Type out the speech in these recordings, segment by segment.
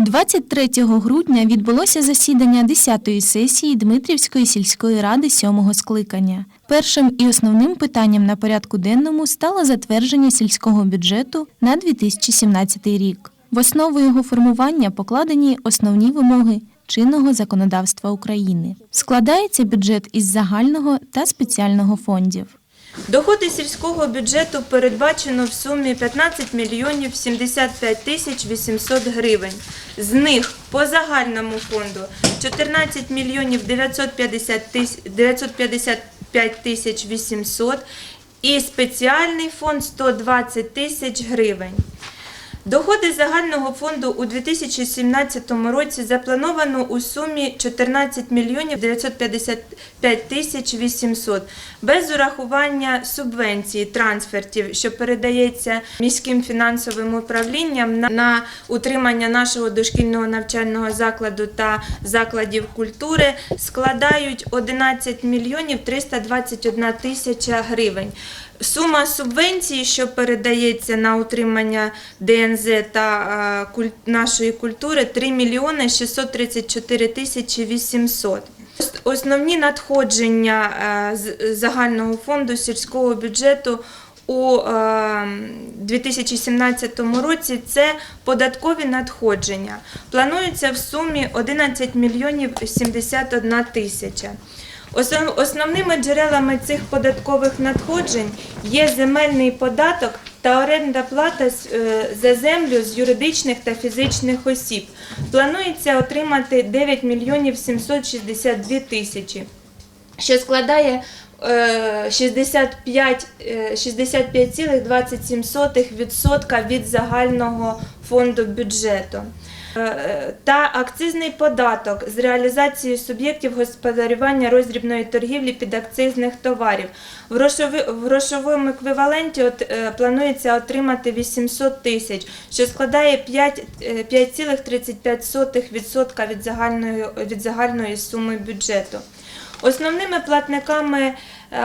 23 грудня відбулося засідання 10-ї сесії Дмитрівської сільської ради 7-го скликання. Першим і основним питанням на порядку денному стало затвердження сільського бюджету на 2017 рік. В основу його формування покладені основні вимоги чинного законодавства України. Складається бюджет із загального та спеціального фондів. Доходи сільського бюджету передбачено в сумі 15 мільйонів 75 тисяч 800 гривень. З них по загальному фонду 14 мільйонів 955 тисяч 800 і спеціальний фонд 120 тисяч гривень. Доходи загального фонду у 2017 році заплановано у сумі 14 мільйонів 955 тисяч 800 без урахування субвенції трансфертів, що передається міським фінансовим управлінням на, утримання нашого дошкільного навчального закладу та закладів культури, складають 11 мільйонів 321 тисяча гривень. Сума субвенції, що передається на утримання ДНЗ та е, нашої культури, 3 мільйони 634 тисячі 800. Ос- Основні надходження е, загального фонду сільського бюджету у е, 2017 році це податкові надходження. Планується в сумі 11 мільйонів 71 тисяча. Основ- Основними джерелами цих податкових надходжень є земельний податок та орендна плата е, за землю з юридичних та фізичних осіб. Планується отримати 9 мільйонів 762 тисячі, що складає е, 65, е, 65,27% від загального фонду бюджету. Е, Та акцизний податок з реалізації суб'єктів господарювання роздрібної торгівлі підакцизних товарів. В грошовому еквіваленті от, е, планується отримати 800 тисяч, що складає 5, е, 5,35% від загальної, від загальної суми бюджету. Основними платниками е,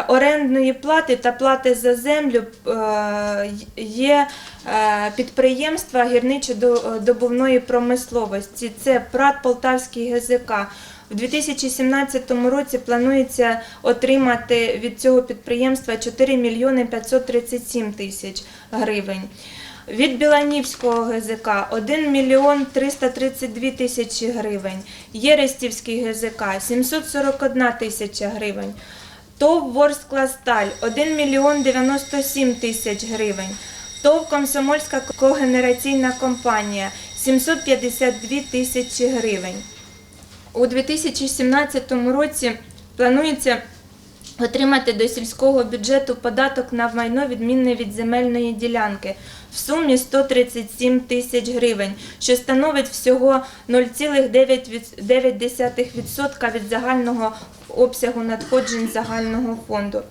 орендної плати та плати за землю е, є е, підприємства гірничо-добувної промисловості. Це ПРАТ Полтавський ГЗК. У 2017 році планується отримати від цього підприємства 4 мільйони 537 тисяч гривень. Від Біланівського ГЗК 1 мільйон 332 тисячі гривень. Єрестівський ГЗК 741 тисяча гривень. ТОВ Ворскласталь 1 мільйон 97 тисяч гривень. ТОВ Комсомольська когенераційна компанія 752 тисячі гривень. У 2017 році планується отримати до сільського бюджету податок на майно відмінне від земельної ділянки в сумі 137 тисяч гривень, що становить всього 0,9% від загального обсягу надходжень загального фонду.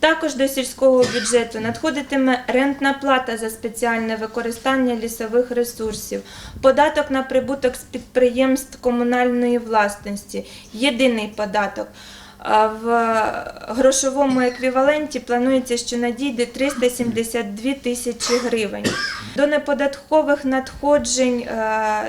Також до сільського бюджету надходитиме рентна плата за спеціальне використання лісових ресурсів, податок на прибуток з підприємств комунальної власності, єдиний податок. В грошовому еквіваленті планується, що надійде 372 тисячі гривень. До неподаткових надходжень е,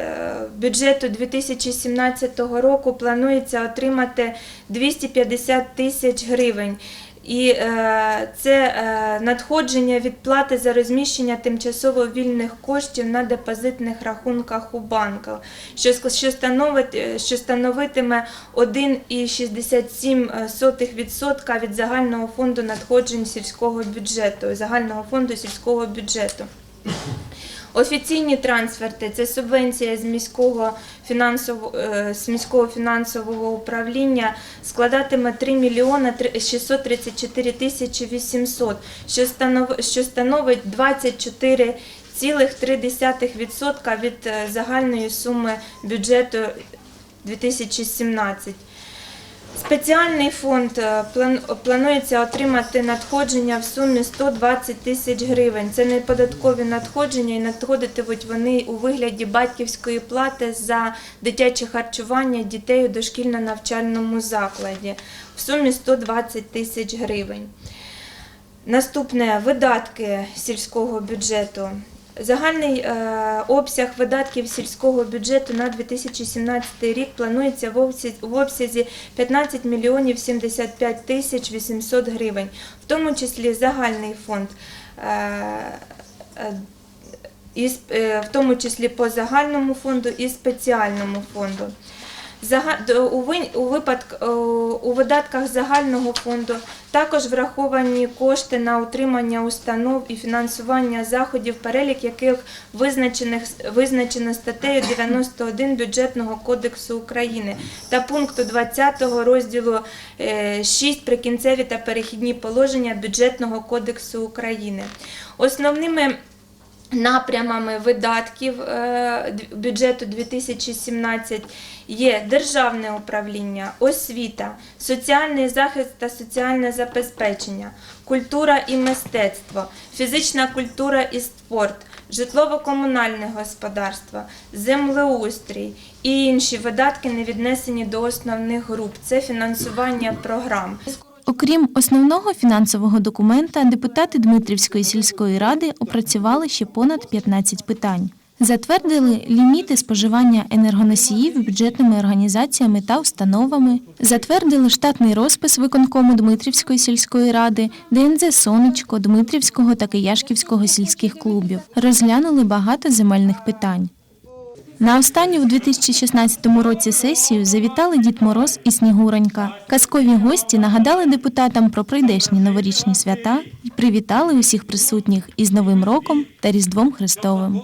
бюджету 2017 року планується отримати 250 тисяч гривень. І е, це е, надходження від плати за розміщення тимчасово вільних коштів на депозитних рахунках у банках, що, становить, е, що становитиме 1,67% від загального фонду надходжень сільського бюджету, загального фонду сільського бюджету. Офіційні трансферти це субвенція з міського фінансового з міського фінансового управління складатиме 3 мільйона 634 тисячі 800, що станов, що становить 24,3% від е, загальної суми бюджету 2017. Спеціальний фонд е, планується отримати надходження в сумі 120 тисяч гривень. Це не податкові надходження і надходитимуть вони у вигляді батьківської плати за дитяче харчування дітей у дошкільно-навчальному закладі в сумі 120 тисяч гривень. Наступне видатки сільського бюджету. Загальний е, обсяг видатків сільського бюджету на 2017 рік планується в обсязі, в обсязі 15 мільйонів 75 тисяч 800 гривень, в тому числі загальний фонд, е, е, в тому числі по загальному фонду і спеціальному фонду. У, вин- у, випадк, е, у видатках загального фонду також враховані кошти на утримання установ і фінансування заходів, перелік яких визначених, визначено статтею 91 Бюджетного кодексу України та пункту 20 розділу е, 6 прикінцеві та перехідні положення Бюджетного кодексу України. Основними Напрямами видатків е, бюджету 2017 є державне управління, освіта, соціальний захист та соціальне забезпечення, культура і мистецтво, фізична культура і спорт, житлово-комунальне господарство, землеустрій і інші видатки не віднесені до основних груп. Це фінансування програм. Окрім основного фінансового документа, депутати Дмитрівської сільської ради опрацювали ще понад 15 питань. Затвердили ліміти споживання енергоносіїв бюджетними організаціями та установами, затвердили штатний розпис виконкому Дмитрівської сільської ради, ДНЗ Сонечко, Дмитрівського та Кияшківського сільських клубів. Розглянули багато земельних питань. На останню у 2016 році сесію завітали Дід Мороз і Снігуронька. Казкові гості нагадали депутатам про прийдешні новорічні свята і привітали усіх присутніх із Новим роком та Різдвом Христовим.